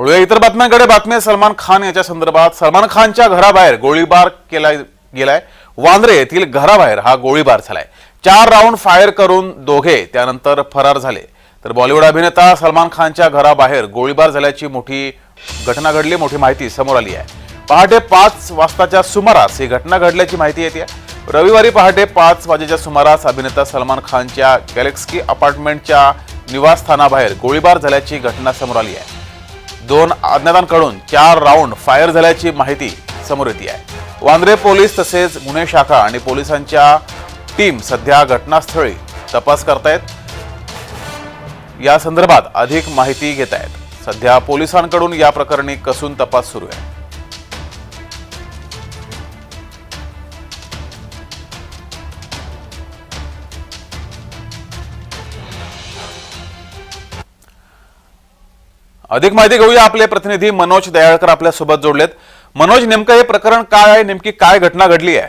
वळूया इतर बातम्यांकडे. बातमी सलमान खान याच्या संदर्भात. सलमान खानच्या घराबाहेर गोळीबार केला गेलाय. वांद्रे येथील घराबाहेर हा गोळीबार झालाय. चार राऊंड फायर करून दोघे त्यानंतर फरार झाले. तर बॉलिवूड अभिनेता सलमान खानच्या घराबाहेर गोळीबार झाल्याची मोठी घटना घडली मोठी माहिती समोर आली आहे. पहाटे पाच वाजताच्या सुमारास ही घटना घडल्याची माहिती येते. रविवारी पहाटे पाच वाजेच्या सुमारास अभिनेता सलमान खानच्या गॅलेक्सी अपार्टमेंटच्या निवासस्थानाबाहेर गोळीबार झाल्याची घटना समोर आली आहे. दोन अज्ञातांकडून चार राऊंड फायर झाल्याची माहिती समोर येते आहे. वांद्रे पोलीस तसेच गुन्हे शाखा आणि पोलिसांच्या टीम सध्या घटनास्थळी तपास करतायत. या संदर्भात अधिक माहिती घेत आहेत सध्या पोलिसांकडून या प्रकरणी कसून तपास सुरू आहे. अधिक माहिती घेऊया आपले प्रतिनिधी मनोज दयाळकर आपल्यासोबत जोडलेत. मनोज नेमकं हे प्रकरण काय आहे? नेमकी काय घटना घडली आहे?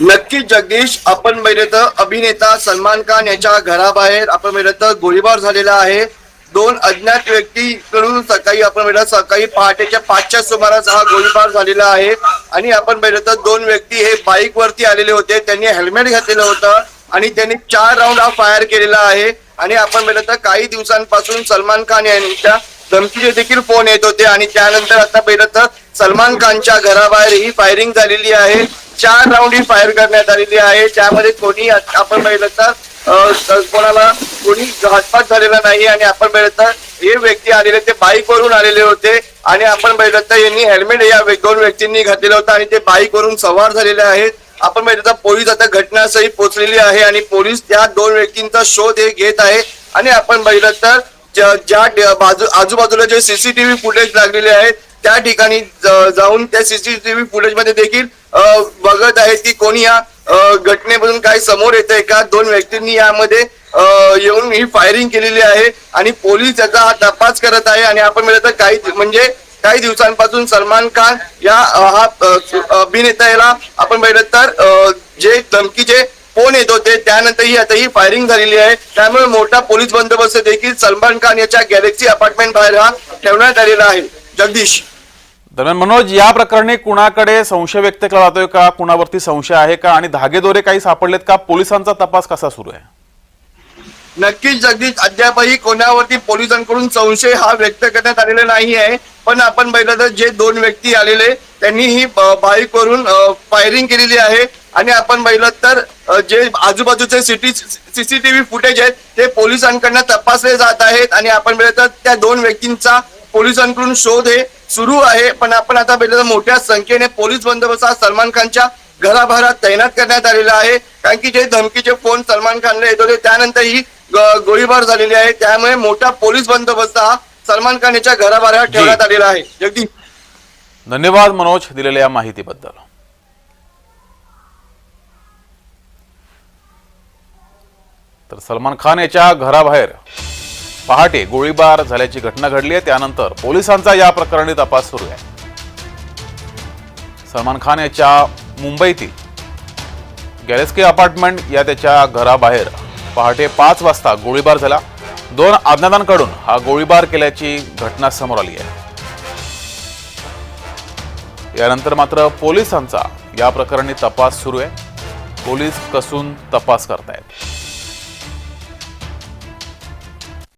नक्की जगदीश आपण पाहिलं तर अभिनेता सलमान खान याच्या घराबाहेर आपण पाहिलं गोळीबार झालेला आहे. दोन अज्ञात व्यक्तीकडून सकाळी आपण पाहिलं सकाळी पहाटेच्या पाचच्या सुमारास हा गोळीबार झालेला आहे. आणि आपण पहिलं तर दोन व्यक्ती हे बाईक वरती आलेले होते. त्यांनी हेल्मेट घातलेलं होतं आणि त्यांनी चार राऊंड हा फायर केलेला आहे. आणि आपण बघितलं तर काही दिवसांपासून सलमान खान यांच्या धमकीचे देखील फोन येत होते आणि त्यानंतर आता पहिलं तर सलमान खानच्या घराबाहेर ही फायरिंग झालेली आहे. चार राऊंड ही फायर करण्यात आलेली आहे. त्यामध्ये कोणी आपण पाहिलं तर कोणाला कोणी घातपात झालेला नाही आणि आपण पाहिलं तर हे व्यक्ती आलेले ते बाईक वरून आलेले होते आणि आपण पाहिलं तर यांनी हेल्मेट या दोन व्यक्तींनी घातलेलं होतं आणि ते बाईक वरून सवार झालेले आहेत. आपण माहिती तर पोलीस आता घटनास्थळी पोहोचलेली आहे आणि पोलीस त्या दोन व्यक्तींचा शोध हे घेत आहे. आणि आपण पाहिलं तर ज्या ज्या बाजू आजूबाजूला जे सीसीटीव्ही फुटेज लागलेले आहेत त्या ठिकाणी जाऊन त्या सीसीटीव्ही फुटेजमध्ये देखील बघत आहेत की कोणी या घटनेमधून काय समोर येत आहे का? दोन व्यक्तींनी यामध्ये येऊन ही फायरिंग केलेली आहे आणि पोलीस याचा हा तपास करत आहे. आणि आपण म्हणलं तर काही म्हणजे काही दिवसांपासून सलमान खान या हा अ, अभिनेता याला आपण पाहिलं तर जे धमकीचे फोन येत होते त्यानंतर ही आता ही फायरिंग झालेली आहे. त्यामुळे मोठा पोलीस बंदोबस्त देखील सलमान खान याच्या गॅलेक्सी अपार्टमेंट बाहेर हा ठेवण्यात आलेला आहे. जगदीश. दरम्यान मनोज या प्रकरणी कुणाकडे संशय व्यक्त केला जातोय का? कुणावरती संशय आहे का? आणि धागेदोरे काही सापडलेत का? पोलिसांचा तपास कसा सुरू आहे? नक्कीच जगदीश. अद्यापही कोणावरती पोलिसांकडून संशय हा व्यक्त करण्यात आलेला नाही आहे. पण आपण बघितलं तर जे दोन व्यक्ती आलेले त्यांनी ही बाईक वरून फायरिंग केलेली आहे. आणि आपण बघितलं तर जे आजूबाजूचे सिटी सीसीटीव्ही फुटेज आहेत ते पोलिसांकडनं तपासले जात आहेत. आणि आपण बघितलं तर त्या दोन व्यक्तींचा पोलिसांकडून शोध हे सुरू आहे. पण आपण आता बघितलं तर मोठ्या संख्येने पोलीस बंदोबस्त हा सलमान खानच्या घराबाहेर तैनात करण्यात आलेला आहे. कारण की जे धमकीचे फोन सलमान खानला येत होते त्यानंतर ही गोळीबार झालेली आहे. त्यामुळे मोठा पोलीस बंदोबस्त हा सलमान खान याच्या घराबाहेर ठेवण्यात आलेला आहे. जगदीश धन्यवाद मनोज दिलेल्या या माहितीबद्दल. तर सलमान खान याच्या घराबाहेर पहाटे गोळीबार झाल्याची घटना घडली आहे. त्यानंतर पोलिसांचा या प्रकरणी तपास सुरू आहे. सलमान खान याच्या मुंबईतील गॅलेस्की अपार्टमेंट या त्याच्या घराबाहेर पहाटे पाच वाजता गोळीबार झाला. दोन अज्ञातांकडून हा गोळीबार केल्याची घटना समोर आली आहे. यानंतर मात्र पोलिसांचा या प्रकरणी तपास सुरू आहे. पोलीस कसून तपास करतायत.